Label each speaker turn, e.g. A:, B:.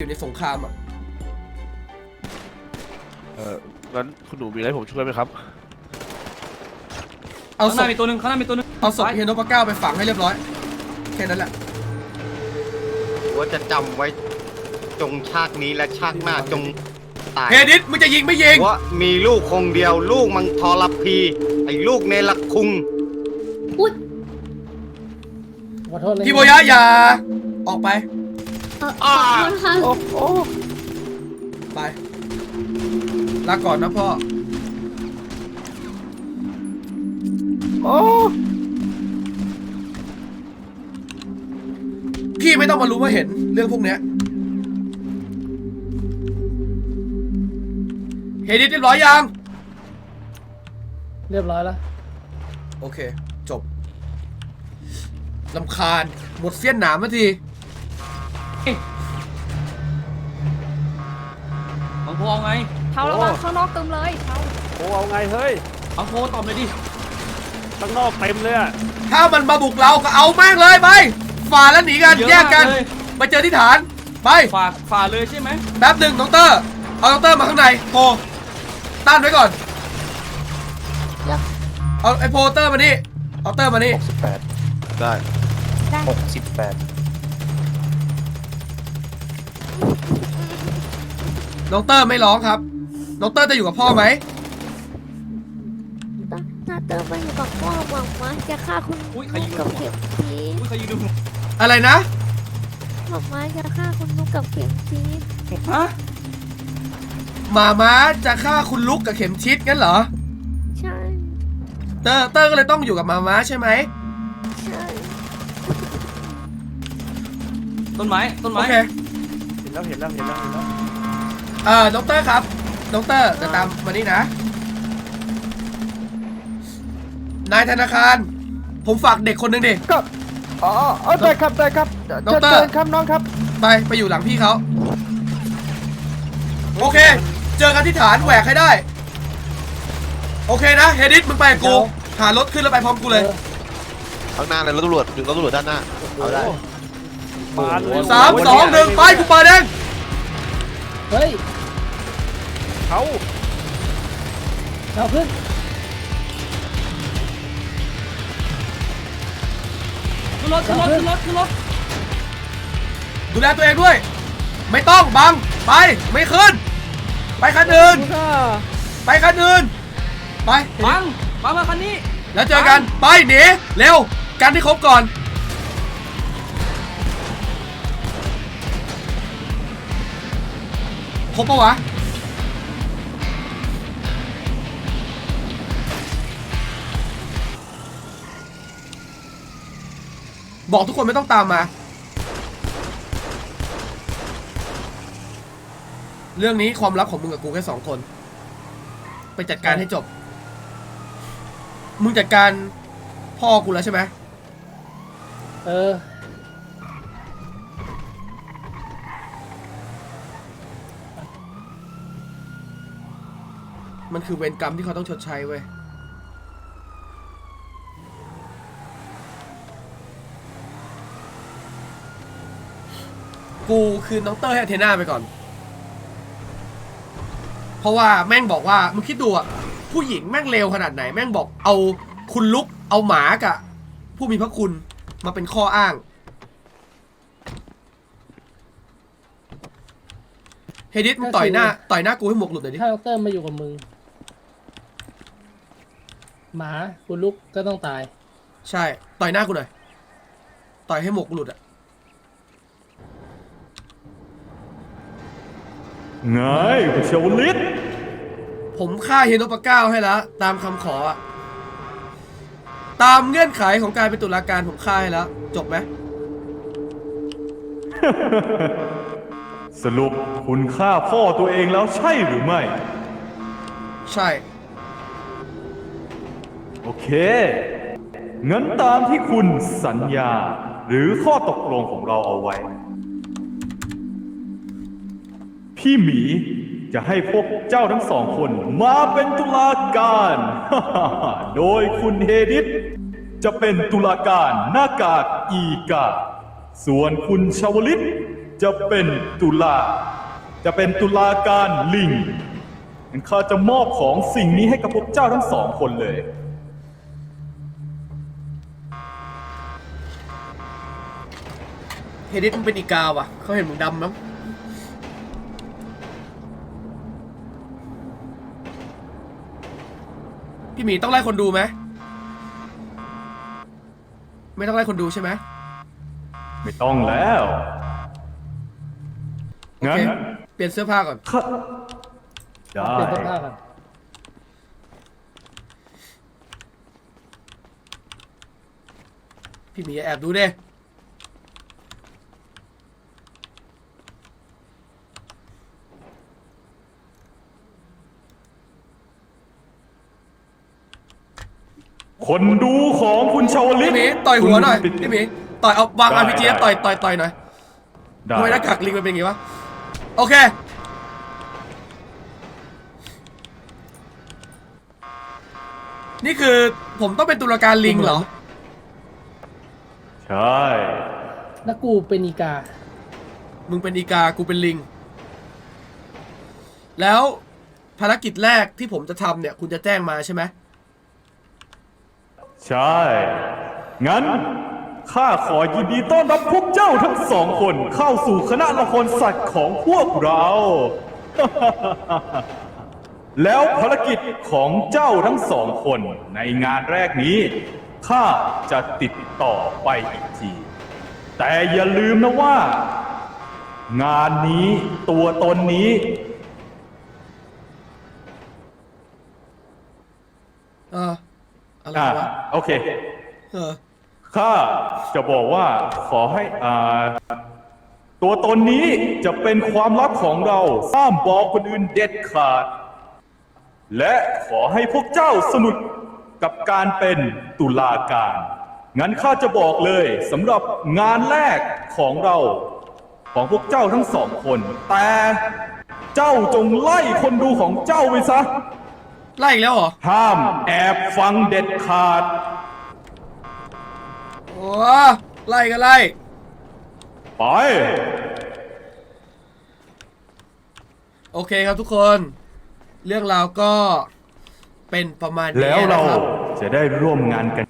A: อยู่ในสงครามอะ
B: เอองั้นคุณหนูมีอะไรให้ผมช่วยไหมครับ
A: เอา
C: ข้างห
A: ศ
C: น้า
A: พ
C: มีตัวหนึ่งข้างหน้ามีตัวหนึ่ง
A: เอาศพเฮียโนปะเก้าไปฝังให้เรียบร้อย แค่นั้นแหละ
D: ว่าจะจำไว้จงชาตินี้และชาติหน้าจงตาย
A: เฮดิสมึงจะยิงไม่ยิง
D: ว่ามีลูกคงเดียว ลูกมังทรพีไอ้ลูกเนรคุง
E: ขอโทษเลย
A: พี่โบยะอย่าออกไป
F: เอ่อขอโทษค่ะ
A: ไปลาก่อนนะพ่อพี่ไม่ต้องมารู้มาเห็นเรื่องพวกเนี้ยเฮดิสเรียบร้อยยัง
E: เรียบร้อยแล้ว
A: โอเค จบลำคาญ หมดเสี้ยนหนามมาที
C: บังโพเอาไง
F: เท้าระวังข้างนอกตึมเลยเท้า
B: โอ้เอาไงเฮ้ย
C: บังโพตอบเลยดิ
B: ข้างนอกเต็มเลยอะ
A: ถ้ามันมาบุกเราก็เอาแม่งเลยไปฝ่าแล้วหนีกัน
C: เยอะ
A: แยกกัน
C: มากเลย
A: ไปเจอที่ฐาน ไป
C: ฝ่าฝ่าเลยใช่ไหม
A: แป๊บหนึ่งน้องเตอร์ เอาน้องเตอร์มาข้างในโพต้านไว้ก่อนเอาไอโพเตอร์มานี่เอาเตอร์มานี่
B: ได้
F: ได้
A: น้องเตอร์ไม่ร้องครับ น้องเตอร์จะอยู่กับพ่อไหม
F: น่าเติมมาอยู่กับพ่อหวังว่าจะฆ่าคุณ
C: อุ้ยใครยิง
F: กับ
C: หัว
F: เข็มชี
C: อุ้ยใครยิงดู
A: อะไรนะ
F: หวังว่าจะฆ่าคุณนุกกับเข็มชี
C: ฮะ
A: หมาม้าจะฆ่าคุณลุกกับเข็มชิดงั้นเหรอ
F: ใช่
A: เตอร์เตอร์ก็เลยต้องอยู่กับหมาม้าใช่ไหม
F: ใช่
C: ต้นไม้ต้น
A: โอ
C: ไม้
A: เค
B: เห็นแล้วเห็นแล้วเห็นแล้วเห็นแล้ว
A: เอ่อน้องเตอร์ครับน้องเตอร์จะตามมานี่นะ นายธนาคาร ผมฝากเด็กคนหนึ่งดิ
G: ก็อ๋ออ๋อได้ครับได้ครับ
A: ดอกเตอร์
G: เชิญครับน้องครับ
A: ไป ไปอยู่หลังพี่เขา โอเค เจอกันที่ฐานแหวกให้ได้ โอเคนะ เฮดิสมึงไปกับกู หารถขึ้นแล้วไปพร้อมกูเลย
B: ข้างหน้าเลยรถตำรวจรถตำรวจด้านหน้า เอาได้ปานเลย
A: สามสองหนึ่งไปกูเปิดเอง
E: เฮ้ย
B: เขา
E: เอาขึ้น
C: ขึ้นรถขึ้นรถขึ้นรถขึ้นรถ
A: ดูแลตัวเองด้วย ไม่ต้องบังไปไม่ขึ้น ไปคันอื่น ไปคันอื่น ไป
C: บังบังมาคันนี้
A: แล้วเจอกันไปหนีเร็วกันที่ครบก่อน รบปะวะ บอกทุกคนไม่ต้องตามมา เรื่องนี้ความลับของมึงกับกูแค่สองคน ไปจัดการให้จบ มึงจัดการพ่อกูแล้วใช่ไหม
E: เออ
A: มันคือเวรกรรมที่เขาต้องชดใช้เว้ย กูคืนน้องเตอร์ให้อาเทน่าไปก่อน เพราะว่าแม่งบอกว่ามึงคิดดูอะผู้หญิงแม่งเลวขนาดไหน แม่งบอกเอาคุณลุกเอาหมากับผู้มีพระคุณมาเป็นข้ออ้าง เฮดิสมึงต่อยหน้า ต่อยหน้ากูให้หมวกหลุดหน่อยดิ
E: ถ้าดอกเตอร์มาอยู่กับมึง หมาคุณลุกก็ต้องตาย
A: ใช่ ต่อยหน้ากูหน่อย ต่อยให้หมวกหลุดอะ
H: ไงคุณเชวลิต
A: ผมฆ่าเฮโนปาเก้าให้แล้ว ตามคำขออะตามเงื่อนไขของการเป็นตุลาการผมฆ่าให้แล้ว จบไหม
H: สรุปคุณฆ่าพ่อตัวเองแล้วใช่หรือไม่
A: ใช่
H: โอเคงั้นตามที่คุณสัญญา หรือข้อตกลงของเราเอาไว้ พี่หมีจะให้พวกเจ้าทั้งสองคนมาเป็นตุลาการ โดยคุณเฮดิสจะเป็นตุลาการหน้ากากอีกา ส่วนคุณชาวลิตจะเป็นตุลา จะเป็นตุลาการลิงงั้นข้าจะมอบของสิ่งนี้ให้กับพวกเจ้าทั้งสองคนเลย
A: เฮดิสมึงเป็นอีกาว่ะ เขาเห็นมึงดำมั้งพี่หมีต้องไล่คนดูไหม ไม่ต้องไล่คนดูใช่ไหม
H: ไม่ต้องแล้ว
A: โอ
H: งั้น
A: เค เปลี่ยนเสื้อผ้าก่อน
H: ข้าได้
E: เปลี่ยนเสื้อผ้ากัน
A: พี่หมีอย่าแอบดูเด้
H: คนดูของคุณชาวลิ
A: พี่
H: ต
A: หมีต่อยหัวหน่อย
H: คุณ
A: พี่หมีต่อยเอาวาง
H: ได้
A: อาร์พีจี
H: ได้
A: ต่อยต่อยต่อยหน่อย
H: ได้
A: ทำไมหน้ากากลิงมันเป็นอย่างงี้วะโอเคนี่คือผมต้องเป็นตุลาการลิงเหรอ
H: ใช่
E: แล้วกูเป็นอีกา
A: มึงเป็นอีกากูเป็นลิง แล้วภารกิจแรกที่ผมจะทำเนี่ย คุณจะแจ้งมาใช่ไหม
H: ใช่ งั้น ข้าขอยินดีต้อนรับพวกเจ้าทั้งสองคนเข้าสู่คณะละครสัตว์ของพวกเรา แล้วภารกิจของเจ้าทั้งสองคนในงานแรกนี้ ข้าจะติดต่อไปอีกที แต่อย่าลืมนะว่า งานนี้ตัวตนนี้
A: อะไร
H: อ่าวะ โอเค
A: เออ
H: ข้าจะบอกว่าขอให้อ่าตัวตนนี้จะเป็นความลับของเราห้ามบอกคนอื่นเด็ดขาด และขอให้พวกเจ้าสนุกกับการเป็นตุลาการ งั้นข้าจะบอกเลยสำหรับงานแรกของเราของพวกเจ้าทั้งสองคน แต่เจ้าจงไล่คนดูของเจ้าไปซะ
A: ไล่อีกแล้วเหรอ
H: ห้ามแอบฟังเด็ดขาด
A: โอ้ไล่ก็ไล่
H: ไป
A: โอเคครับทุกคน เรื่องราวก็เป็นประมาณนี้
H: แล้วเรา
A: นะครับ
H: จะได้ร่วมงานกัน